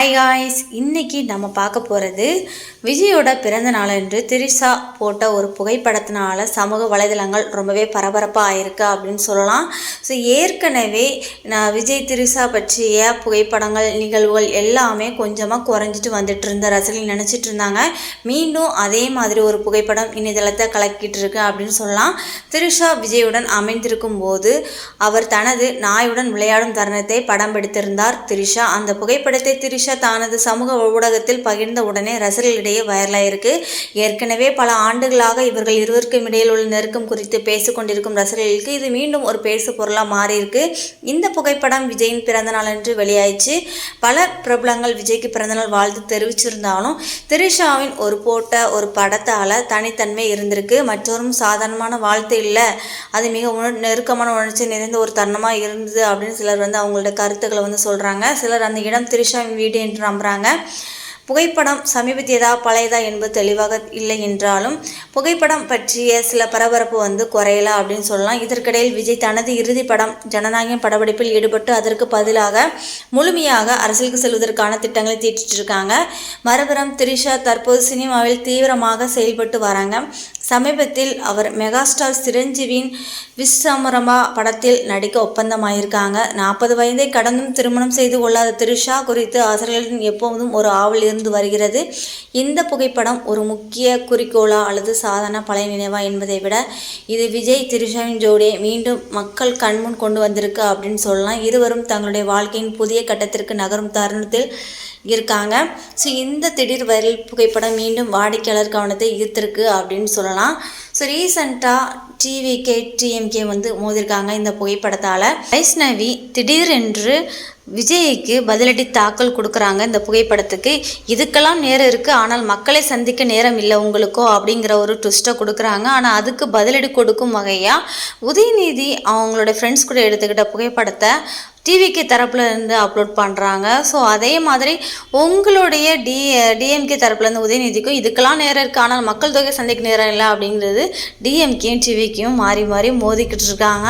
Hi guys இன்னைக்கு நம்ம பார்க்க போகிறது விஜயோட பிறந்த நாளன்று திரிஷா போட்ட ஒரு புகைப்படத்தினால சமூக வலைதளங்கள் ரொம்பவே பரபரப்பாக ஆயிருக்கு அப்படின்னு சொல்லலாம். ஸோ ஏற்கனவே நான் விஜய் திரிஷா பற்றிய புகைப்படங்கள் நிகழ்வுகள் எல்லாமே கொஞ்சமாக குறைஞ்சிட்டு வந்துட்டு இருந்த ரசிகர்கள் நினச்சிட்டு இருந்தாங்க. மீண்டும் அதே மாதிரி ஒரு புகைப்படம் இணையதளத்தை கலக்கிட்டு இருக்கு அப்படின்னு சொல்லலாம். திரிஷா விஜயுடன் அமைந்திருக்கும் போது அவர் தனது நாயுடன் விளையாடும் தருணத்தை படம் பிடித்திருந்தார் திரிஷா. அந்த புகைப்படத்தை திரிஷா தனது சமூக ஊடகத்தில் பகிர்ந்த உடனே ரசிகர்களிடையே வைரலாயிருக்கு ஏற்கனவே பல ஆண்டுகளாக இவர்கள் இருவருக்கும் இடையில் உள்ள நெருக்கம் குறித்து பேசிக்கொண்டிருக்கும் ரசிகர்களுக்கு இது மீண்டும் ஒரு பேசு பொருளாக மாறியிருக்கு இந்த புகைப்படம் விஜயின் பிறந்தநாள் என்று வெளியாயிடுச்சு. பல பிரபலங்கள் விஜய்க்கு பிறந்தநாள் வாழ்த்து தெரிவிச்சிருந்தாலும் திரிஷாவின் ஒரு போட்ட ஒரு படத்தால் தனித்தன்மை இருந்திருக்கு. மற்றொரும் சாதாரணமான வாழ்த்து இல்லை. அது மிக உணர் நெருக்கமான உணர்ச்சி நிறைந்த ஒரு தருணமாக இருந்தது அப்படின்னு சிலர் வந்து அவங்களோட கருத்துக்களை வந்து சொல்கிறாங்க சிலர் அந்த இடம் திரிஷாவின் வீடு என்று நம்புகிறாங்க புகைப்படம் சமீபத்தியதா பழையதா என்பது தெளிவாக இல்லை என்றாலும் புகைப்படம் பற்றிய சில பரபரப்பு வந்து குறையலாம் அப்படின்னு சொல்லலாம். இதற்கிடையில் விஜய் தனது இறுதி படம் ஜனநாயகம் படப்பிடிப்பில் ஈடுபட்டு அதற்கு பதிலாக முழுமையாக அரசியலுக்கு செல்வதற்கான திட்டங்களை தீட்டிட்டு இருக்காங்க. மறுபுறம் திரிஷா தற்போது சினிமாவில் தீவிரமாக செயல்பட்டு வராங்க. சமீபத்தில் அவர் மெகாஸ்டார் சிரஞ்சீவியின் விஸ்வமரமா படத்தில் நடிக்க ஒப்பந்தமாயிருக்காங்க. நாற்பது வயதை கடந்தும் திருமணம் செய்து கொள்ளாத திரிஷா குறித்து ஆசிரியர்களின் எப்போதும் ஒரு ஆவல் இருந்து வருகிறது. இந்த புகைப்படம் ஒரு முக்கிய குறிக்கோளா அல்லது சாதாரண பழைய நினைவா என்பதை விட இது விஜய் திரிஷாவின் ஜோடியை மீண்டும் மக்கள் கண்முன் கொண்டு வந்திருக்கு அப்படின்னு சொல்லலாம். இருவரும் தங்களுடைய வாழ்க்கையின் புதிய கட்டத்திற்கு நகரும் தருணத்தில் இருக்காங்க. ஸோ இந்த திடீர் வைரல் புகைப்படம் மீண்டும் வாடிக்கையாளர் கவனத்தை ஈர்த்திருக்கு அப்படின்னு சொல்லலாம். ஸோ ரீசண்டாக டிவிகே டிஎம்கே வந்து மோதிருக்காங்க இந்த புகைப்படத்தால். வைஷ்ணவி திடீரென்று விஜய்க்கு பதிலடி தாக்கல் கொடுக்குறாங்க இந்த புகைப்படத்துக்கு. இதுக்கெல்லாம் நேரம் இருக்குது ஆனால் மக்களை சந்திக்க நேரம் இல்லை உங்களுக்கோ அப்படிங்கிற ஒரு ட்விஸ்ட்டை கொடுக்குறாங்க. ஆனால் அதுக்கு பதிலடி கொடுக்கும் வகையாக உதயநிதி அவங்களோட ஃப்ரெண்ட்ஸ் கூட எடுத்துக்கிட்ட புகைப்படத்தை டிவிகே தரப்புலேருந்து அப்லோட் பண்ணுறாங்க ஸோ அதே மாதிரி உங்களுடைய டி டிஎம்கே தரப்புலேருந்து உதயநிதிக்கும் இதுக்கெல்லாம் நேரம் இருக்குது ஆனால் மக்கள் தொகை சந்தைக்கு நேரம் இல்லை அப்படிங்கிறது டிஎம்கேயும் டிவிகேயும் மாறி மாறி மோதிக்கிட்டு இருக்காங்க.